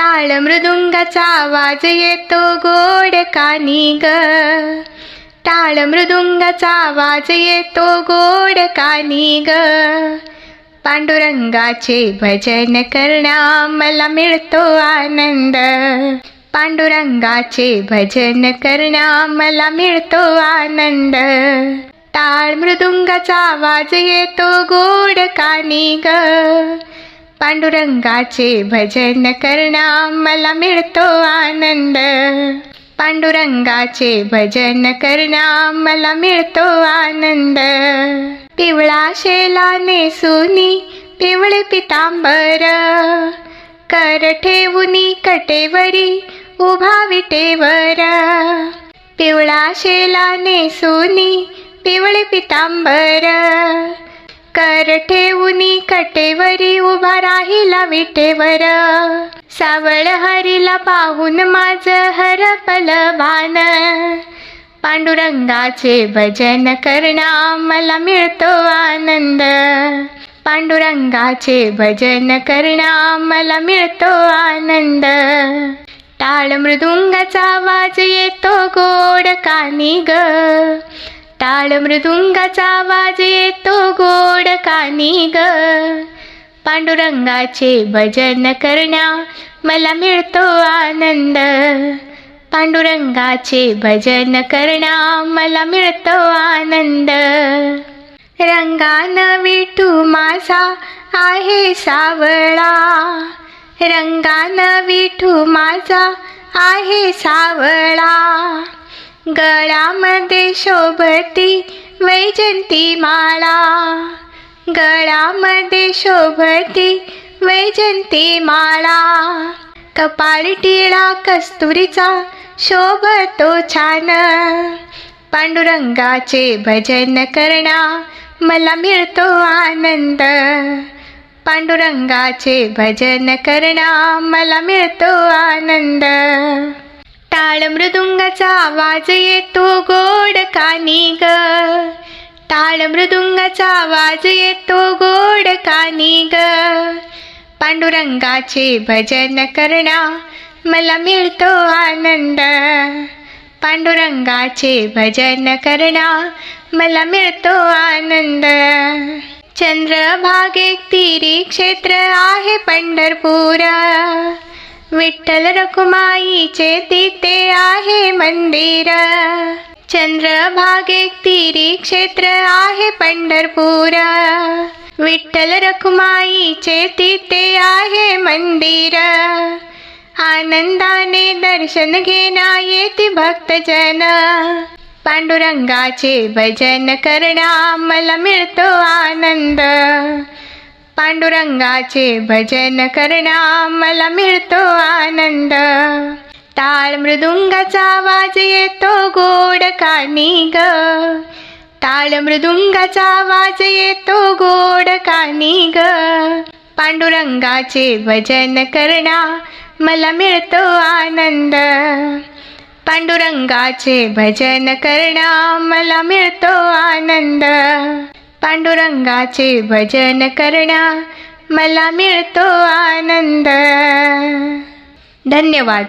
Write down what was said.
टाळ मृदुंगाचा आवाज येतो गोड कानी ग टाळ मृदुंगाचा आवाज येतो गोड कानी ग पांडुरंगाचे भजन करण्या मला मिळतो आनंद. पांडुरंगाचे भजन करण्या मला मिळतो आनंद. टाळ मृदुंगाचा आवाज येतो गोड कानी ग पांडुरंगाचे भजन करणा मला मिळतो आनंद. पांडुरंगाचे भजन करणा मला मिळतो आनंद. पिवळा शेला नेसुनी पिवळे पितांबर. कर ठेवुनी कटेवरी उभा विटेवर. पिवळा शेला नेसुनी पिवळे पितांबर. कर ठेवुनी कटेवरी राहिला विटेवर सावळ हरीला पाहून माझ हरपल भान पांडुरंगाचे भजन करणा मला मिळतो आनंद. पांडुरंगाचे भजन करणा मला मिळतो आनंद. टाळ मृदुंगाचा आवाज येतो गोड कानी ग. टाळ मृदुंगाचा आवाज येतो गोड कानी ग. पांडुरंगाचे भजन करण्या मला मिळतो आनंद. पांडुरंगाचे भजन करण्या मला मिळतो आनंद. रंगान विठू माझा आहे सावळा. रंगान विठू माझा आहे सावळा. गळामध्ये शोभती वैजंती माळा. गळामध्ये शोभती वैजंती माळा. कपाळी टिळा कस्तुरीचा शोभतो छान. पांडुरंगाचे भजन करणा मला मिळतो आनंद. पांडुरंगाचे भजन करणा मला मिळतो आनंद. टाळ मृदुंगाचा आवाज येतो गोड कानी ग. टाळ मृदुंगाचा आवाज येतो गोड कानी ग. पांडुरंगाचे भजन करणा मला मिळतो आनंद. पांडुरंगाचे भजन करणा मला मिळतो आनंद. चंद्रभागेत तिरी क्षेत्र आहे पंढरपूर. विठ्ठल रखुमाईचे तिथे आहे मंदिर. चंद्रभागेत तिरी क्षेत्र आहे पंढरपूर. विठ्ठल रखुमाईचे तिथे आहे मंदिर. आनंदाने दर्शन घेण्या येते भक्तजन. पांडुरंगाचे भजन करण्या मला मिळतो आनंद. पांडुरंगाचे भजन करण्या मला मिळतो आनंद. टाळ मृदुंगाचा आवाज येतो गोड कानी ग. टाळ मृदुंगाचा आवाज येतो गोड कानी ग. पांडुरंगाचे भजन करणा मला मिळतो आनंद. पांडुरंगाचे भजन करणा मला मिळतो आनंद. पांडुरंगाचे भजन करणा मला मिळतो आनंद. धन्यवाद.